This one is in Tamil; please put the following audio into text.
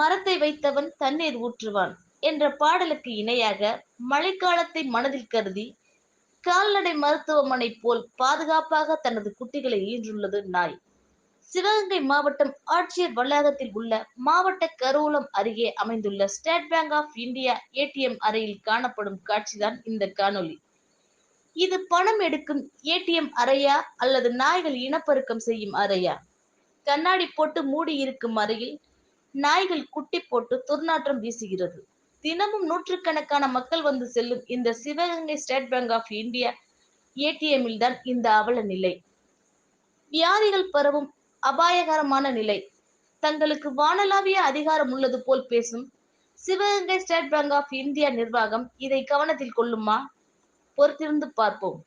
மரத்தை வைத்தவன் தண்ணீர் ஊற்றுவான் என்ற பாடலுக்கு இணையாக மழைக்காலத்தை மனதில் கருதி கால்நடை மருத்துவமனை போல் பாதுகாப்பாக தனது குட்டிகளை ஈன்றுள்ளது நாய். சிவகங்கை மாவட்டம் ஆட்சியர் வளாகத்தில் உள்ள மாவட்ட கருவூலம் அருகே அமைந்துள்ள State Bank of India ATM அறையில் காணப்படும் காட்சிதான் இந்த காணொளி. இது பணம் எடுக்கும் ஏடிஎம் அறையா அல்லது நாய்கள் இனப்பெருக்கம் செய்யும் அறையா? கண்ணாடி போட்டு மூடி இருக்கும் அறையில் நாய்கள் குட்டி போட்டு துர்நாற்றம் வீசுகிறது. தினமும் நூற்றுக்கணக்கான மக்கள் வந்து செல்லும் இந்த Sivaganga State Bank of India ஏடிஎம்மில் தான் இந்த அவல நிலை. வியாதிகள் பரவும் அபாயகரமான நிலை. தங்களுக்கு வானளாவிய அதிகாரம் உள்ளது போல் பேசும் Sivaganga State Bank of India நிர்வாகம் இதை கவனத்தில் கொள்ளுமா? பொறுத்திருந்து பார்ப்போம்.